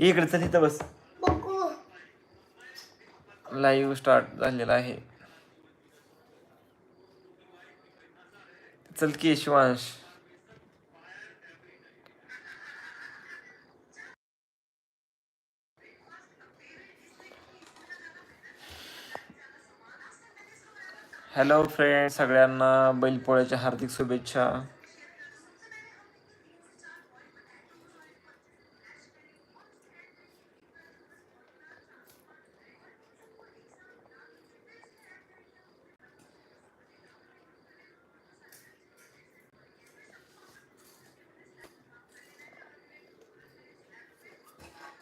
इकडे चल इथं बस. बघू. लाईव्ह स्टार्ट झालेला आहे. चल की शिवांश. हॅलो फ्रेंड सगळ्यांना बैलपोळ्याच्या हार्दिक शुभेच्छा.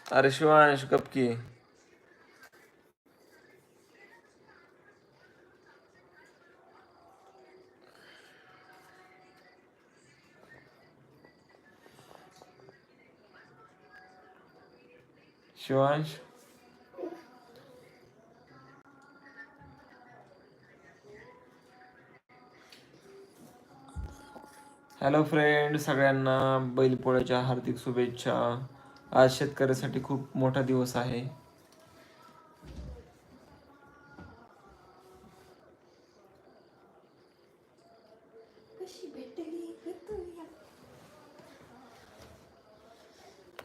अरे शिवांश गप की. शिवांश? हॅलो फ्रेंड सगळ्यांना बैलपोळ्याच्या हार्दिक शुभेच्छा. आज शेतकऱ्यासाठी खूप मोठा दिवस आहे?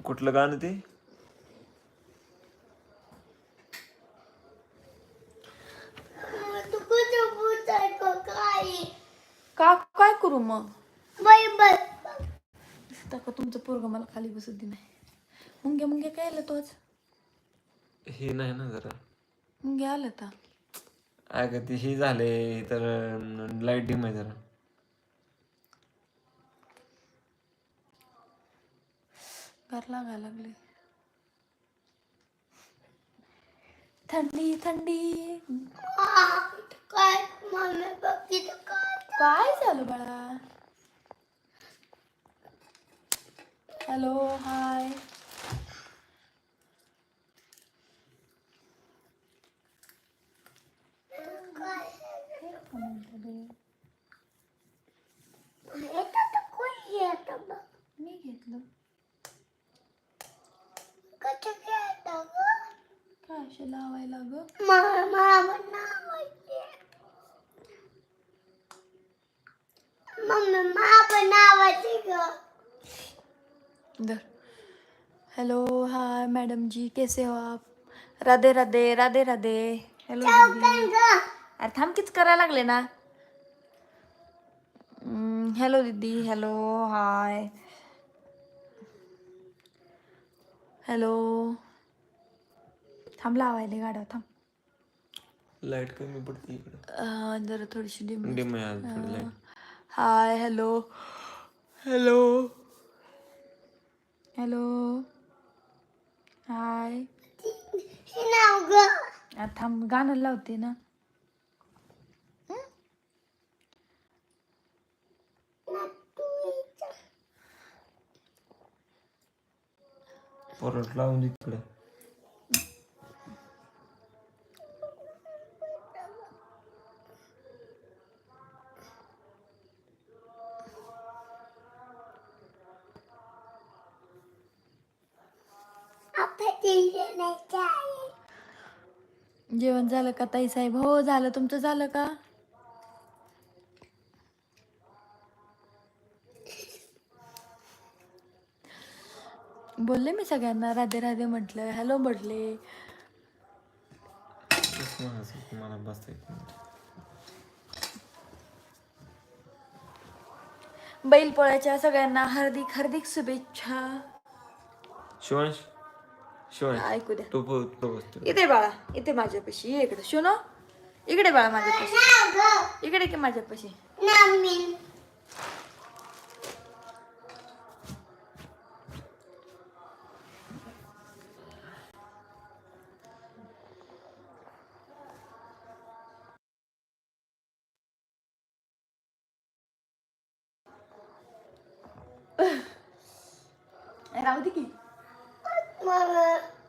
कुठलं गाणं ते? का काय करू मग? तुमचं पोरग मला खाली बसत दे नाही? मुंग्या मुंग्या काय आलं तोच हे नाही ना जरा. मुंग्या आलं तर अगं ते हे झाले तर लाइट डिम आहे जरा. घर लागायला लागले. थंडी थंडी. काय मम्मी काय झालं बाळा? हॅलो हाय असे लावायला ग इधर। हेलो हाय मैडम जी कैसे हो आप? राधे राधे राधे राधे। हेलो दीदी। अरे थांब किच करायला लागले ना हॅलो दीदी हॅलो हाय हॅलो थांब लावायला गाड्या थांब. लाइट कमी पडते इकडे. जरा थोडीशी dim dim hi hello. Hello. Hello. Hi. थांब गाणं लावते ना. परत लावून दे जेवण झालं का ताई साहेब? हो झालं. तुमचं झालं का? बोलले मी सगळ्यांना राधे राधे म्हटलं हॅलो म्हटले. बैलपोळ्याच्या सगळ्यांना हार्दिक हार्दिक शुभेच्छा. शिवांश? ऐकू द्या तो प- तो बसतो इथे बाळा इथे माझ्यापाशी ये इकडे शोनो इकडे बाळा माझ्यापाशी नाव ग इकडे की माझ्यापाशी नाव मी राहू दे की Mama.